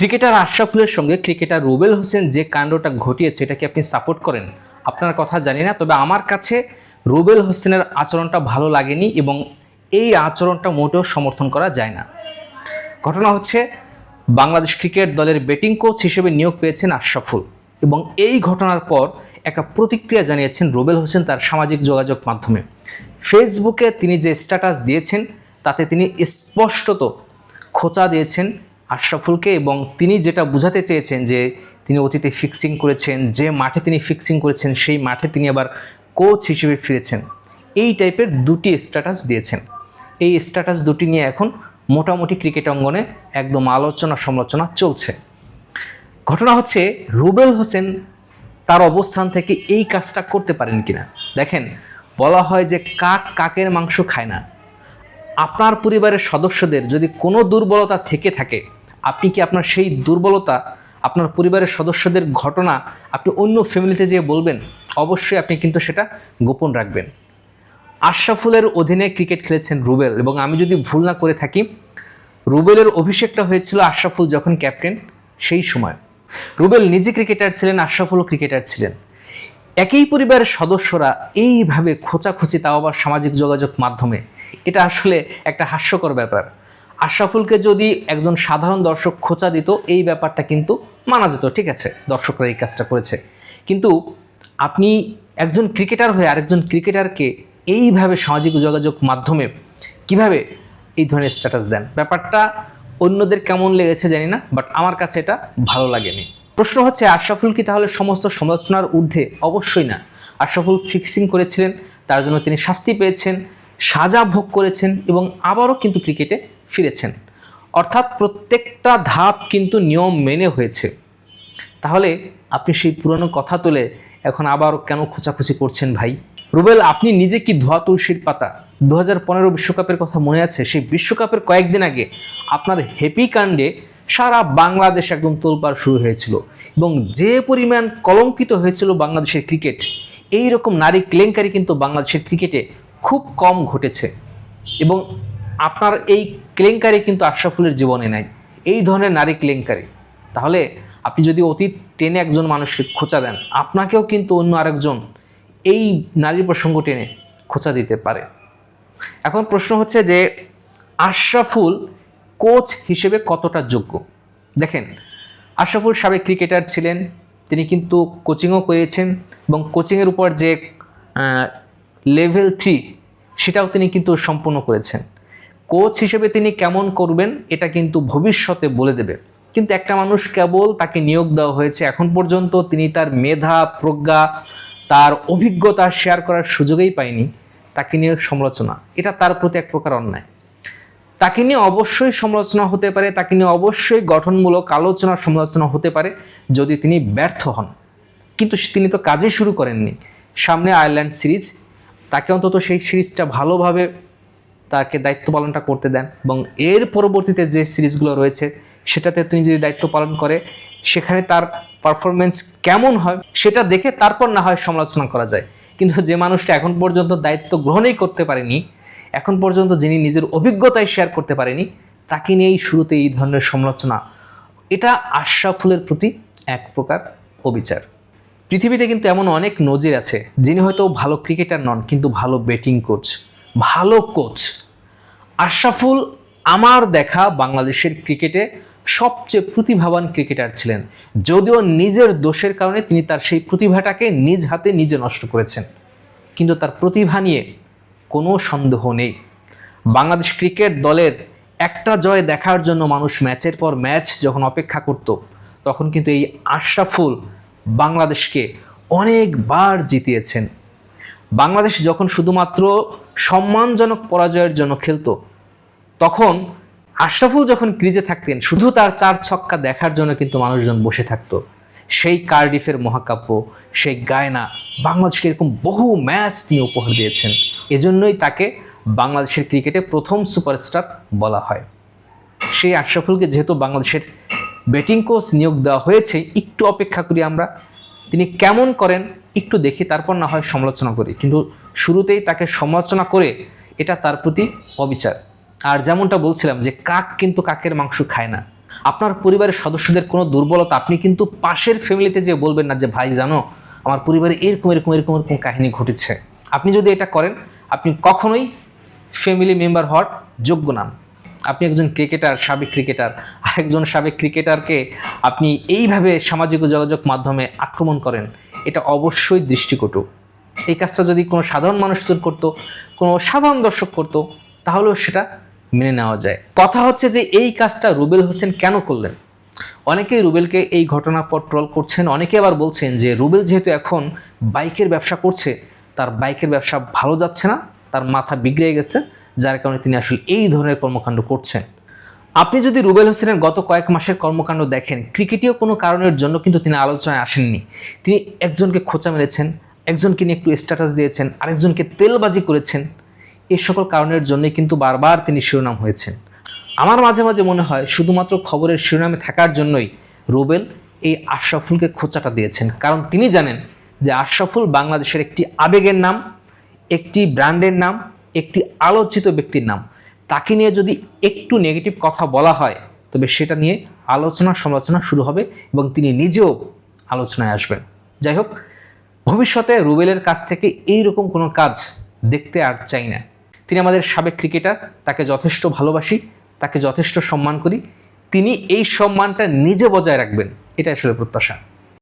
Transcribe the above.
Cricketer আশরাফুলের সঙ্গে cricketer Rubel Hossain যে কাণ্ডটা ঘটিয়েছে এটাকে আপনি সাপোর্ট করেন? আপনার কথা জানি না, তবে আমার কাছে রুবেল হোসেনের আচরণটা ভালো লাগেনি এবং এই আচরণটা মোটেও সমর্থন করা যায় না। ঘটনা হচ্ছে, বাংলাদেশ ক্রিকেট দলের ব্যাটিং কোচ হিসেবে নিয়োগ পেয়েছেন আশরাফুল এবং এই ঘটনার পর একটা প্রতিক্রিয়া জানিয়েছেন রুবেল হোসেন তার সামাজিক যোগাযোগ মাধ্যমে। ফেসবুকে তিনি যে স্ট্যাটাস দিয়েছেন, তাতে তিনি স্পষ্টত খোঁচা দিয়েছেন আশরাফুলকে এবং তিনি যেটা বোঝাতে চেয়েছেন যে তিনি অতীতে ফিক্সিং করেছেন, যে মাঠে তিনি ফিক্সিং করেছেন, সেই মাঠে তিনি আবার কোচ হিসেবে ফিরেছেন। এই টাইপের দুটি স্ট্যাটাস দিয়েছেন। এই স্ট্যাটাস দুটি নিয়ে এখন মোটামুটি ক্রিকেট অঙ্গনে একদম আলোচনা সমালোচনা চলছে। ঘটনা হচ্ছে, রুবেল হোসেন তার অবস্থান থেকে এই কাজটা করতে পারেন কিনা? দেখেন, বলা হয় যে কাক কাকের মাংস খায় না। আপনার পরিবারের সদস্যদের যদি কোনো দুর্বলতা থেকে থাকে আপনি কি আপনার সেই দুর্বলতা, আপনার পরিবারের সদস্যদের ঘটনা আপনি অন্য ফ্যামিলিতে যেয়ে বলবেন? অবশ্যই আপনি কিন্তু সেটা গোপন রাখবেন। আশরাফুলের অধীনে ক্রিকেট খেলেছেন রুবেল এবং আমি যদি ভুল না করে থাকি, রুবেলের অভিষেকটা হয়েছিল আশরাফুল যখন ক্যাপ্টেন সেই সময়। রুবেল নিজে ক্রিকেটার ছিলেন, আশরাফুলও ক্রিকেটার ছিলেন। একই পরিবারের সদস্যরা এইভাবে খোঁচাখুচি তাও আবার সামাজিক যোগাযোগ মাধ্যমে। এটা আসলে একটা হাস্যকর ব্যাপার। আশরাফুলকে যদি একজন সাধারণ দর্শক খোঁচা দিত, এই ব্যাপারটা কিন্তু মানা যেত, ঠিক আছে? দর্শকরা এই কাজটা করেছে। কিন্তু আপনি একজন ক্রিকেটার হয়ে আরেকজন ক্রিকেটারকে এইভাবে সামাজিক যোগাযোগ মাধ্যমে কীভাবে এই ধরনের স্ট্যাটাস দেন? ব্যাপারটা অন্যদের কেমন লেগেছে জানি না বাট আমার কাছে এটা ভালো লাগেনি। প্রশ্ন হচ্ছে, আশরাফুল কি তাহলে সমস্ত সমালোচনার ঊর্ধ্বে? অবশ্যই না। আশরাফুল ফিক্সিং করেছিলেন, তার জন্য তিনি শাস্তি পেয়েছেন, সাজা ভোগ করেছেন এবং আবারও কিন্তু ক্রিকেটে ফিরেছেন। অর্থাৎ প্রত্যেকটা ধাপ কিন্তু নিয়ম মেনে হয়েছে। তাহলে আপনি সেই পুরনো কথা তুলে এখন আবার কেন খোঁচাখুচি করছেন ভাই? রুবেল, আপনি নিজে কি ধোয়া তুলসীর পাতা? দু হাজার পনেরো বিশ্বকাপের কথা মনে আছে? সেই বিশ্বকাপের কয়েকদিন আগে আপনার হ্যাপি কাণ্ডে সারা বাংলাদেশ একদম তোলপাড় শুরু হয়েছিল এবং যে পরিমাণ কলঙ্কিত হয়েছিল বাংলাদেশের ক্রিকেট এই রকম নারী কেলেঙ্কারি কিন্তু বাংলাদেশের ক্রিকেটে খুব কম ঘটেছে। এবং আপনার এই কেলেঙ্কারি কিন্তু আশরাফুলের জীবনে নাই। এই ধরনের নারী কেলেঙ্কারি। তাহলে আপনি যদি অতীত টেনে একজন মানুষকে খোঁচা দেন, আপনাকেও কিন্তু অন্য আরেকজন এই নারীর প্রসঙ্গ টেনে খোঁচা দিতে পারে। এখন প্রশ্ন হচ্ছে যে, আশরাফুল কোচ হিসেবে কতটা যোগ্য? দেখেন, আশরাফুল সাবেক ক্রিকেটার ছিলেন, তিনি কিন্তু কোচিংও করিয়েছেন এবং কোচিংয়ের উপর যে লেভেল থ্রি, সেটাও তিনি কিন্তু সম্পূর্ণ করেছেন। কোচ হিসেবে তিনি কেমন করবেন, এটা কিন্তু ভবিষ্যতে বলে দেবে। কিন্তু একটা মানুষ কেবল তাকে নিয়োগ দেওয়া হয়েছে, এখন পর্যন্ত তিনি তার মেধা, প্রজ্ঞা, তার অভিজ্ঞতা শেয়ার করার সুযোগেই পায়নি, তাকে নিয়ে সমালোচনা। এটা তার প্রতি এক প্রকার অন্যায়। তাকে নিয়ে অবশ্যই সমালোচনা হতে পারে, তাকে নিয়ে অবশ্যই গঠনমূলক আলোচনা, সমালোচনা হতে পারে যদি তিনি ব্যর্থ হন। কিন্তু তিনি তো কাজই শুরু করেননি। সামনে আয়ারল্যান্ড সিরিজ, তাকে অন্তত সেই সিরিজটা ভালোভাবে তাকে দায়িত্ব পালনটা করতে দেন এবং এর পরবর্তীতে যে সিরিজগুলো রয়েছে, সেটাতে তিনি যদি দায়িত্ব পালন করে, সেখানে তার পারফরমেন্স কেমন হয় সেটা দেখে তারপর না হয় সমালোচনা করা যায়। কিন্তু যে মানুষটা এখন পর্যন্ত দায়িত্ব গ্রহণই করতে পারেনি, এখন পর্যন্ত যিনি নিজের অভিজ্ঞতায় শেয়ার করতে পারেনি, তাকে নিয়েই শুরুতে এই ধরনের সমালোচনা। এটা আশরাফুলের প্রতি এক প্রকার অবিচার। পৃথিবীতে কিন্তু এমন অনেক নজির আছে, যিনি হয়তো ভালো ক্রিকেটার নন, কিন্তু ভালো ব্যাটিং কোচ ভালো কোচ আশরাফুল আমার দেখা বাংলাদেশের ক্রিকেটে সবচেয়ে প্রতিভাবান ক্রিকেটার ছিলেন। যদিও নিজের দোষের কারণে তিনি তার সেই প্রতিভাটাকে নিজ হাতে নিজে নষ্ট করেছেন। কিন্তু তার প্রতিভা নিয়ে কোনো সন্দেহ নেই। বাংলাদেশ ক্রিকেট দলের একটা জয় দেখার জন্য মানুষ ম্যাচের পর ম্যাচ যখন অপেক্ষা করত, তখন কিন্তু এই আশরাফুল বাংলাদেশকে অনেকবার জিতিয়েছেন। বাংলাদেশ যখন শুধুমাত্র সম্মানজনক পরাজয়ের জন্য খেলতো। তখন আশরাফুল যখন ক্রিজে থাকতেন, শুধু তার চার ছক্কা দেখার জন্য কিন্তু মানুষজন বসে থাকতো। সেই কার্ডিফের মহাকাব্য, সেই গায়না বাংলাদেশকে এরকম বহু ম্যাচ তিনি উপহার দিয়েছেন। এজন্যই তাকে বাংলাদেশের ক্রিকেটে প্রথম সুপারস্টার বলা হয়। সেই আশরাফুলকে যেহেতু বাংলাদেশের ব্যাটিং কোচ নিয়োগ দেওয়া হয়েছে, একটু অপেক্ষা করি আমরা। তিনি কেমন করেন একটু দেখি, তারপর না হয় সমালোচনা করি। কিন্তু শুরুতেই তাকে সমালোচনা করে এটা তার প্রতি অবিচার। আর যেমনটা বলছিলাম যে কাক কিন্তু কাকের মাংস খায় না। আপনার পরিবারের সদস্যদের কোনো দুর্বলতা আপনি কিন্তু পাশের ফ্যামিলিতে যে বলবেন না যে, ভাই, জানো, আমার পরিবারে এরকম এরকম এরকম এরকম কাহিনী ঘটেছে। আপনি যদি এটা করেন, আপনি কখনোই ফ্যামিলি মেম্বার হওয়ার যোগ্য নন আপনি একজন ক্রিকেটার সাবেক ক্রিকেটার আরেকজন সাবেক ক্রিকেটারকে আপনি এইভাবে সামাজিক যোগাযোগ মাধ্যমে আক্রমণ করেন, এটা অবশ্যই দৃষ্টিকটু। এই কাজটা যদি কোনো সাধারণ মানুষজন করতো, কোনো সাধারণ দর্শক করতো, তাহলেও সেটা মেনে নেওয়া যায়। কথা হচ্ছে যে এই কাজটা রুবেল হোসেন কেন করলেন? অনেকেই রুবেলকে এই ঘটনার পর ট্রল করছেন, অনেকে আবার বলছেন যে রুবেল যেহেতু এখন বাইকের ব্যবসা করছে, তার বাইকের ব্যবসা ভালো যাচ্ছে না, তার মাথা বিগড়ে গেছে, যার কারণে তিনি আসলে এই ধরনের কর্মকাণ্ড করছেন। আপনি যদি রুবেল হোসেনের গত কয়েক মাসের কর্মকাণ্ড দেখেন ক্রিকেটীয় কোনো কারণের জন্য কিন্তু তিনি আলোচনায় আসেননি। তিনি একজনকে খোঁচা মেরেছেন একজনকে নিয়ে একটু স্ট্যাটাস দিয়েছেন, আরেকজনকে তেলবাজি করেছেন এই সকল কারণের জন্যই কিন্তু বারবার তিনি শিরোনাম হয়েছেন। আমার মাঝে মাঝে মনে হয় শুধুমাত্র খবরের শিরোনামে থাকার জন্যই রুবেল এই আশরাফুলকে খোঁচাটা দিয়েছেন। কারণ তিনি জানেন যে আশরাফুল বাংলাদেশের একটি আবেগের নাম, একটি ব্র্যান্ডের নাম, একটি আলোচিত ব্যক্তির নাম। তাকে নিয়ে যদি একটু নেগেটিভ কথা বলা হয়, তবে সেটা নিয়ে আলোচনা সমালোচনা শুরু হবে এবং তিনি নিজেও আলোচনায় আসবেন। যাই হোক ভবিষ্যতে রুবেলের কাছ থেকে এই রকম কোনো কাজ দেখতে আর চাই না। তিনি আমাদের সাবেক ক্রিকেটার, তাকে যথেষ্ট ভালোবাসি, তাকে যথেষ্ট সম্মান করি। তিনি এই সম্মানটা নিজে বজায় রাখবেন এটা আসলে প্রত্যাশা।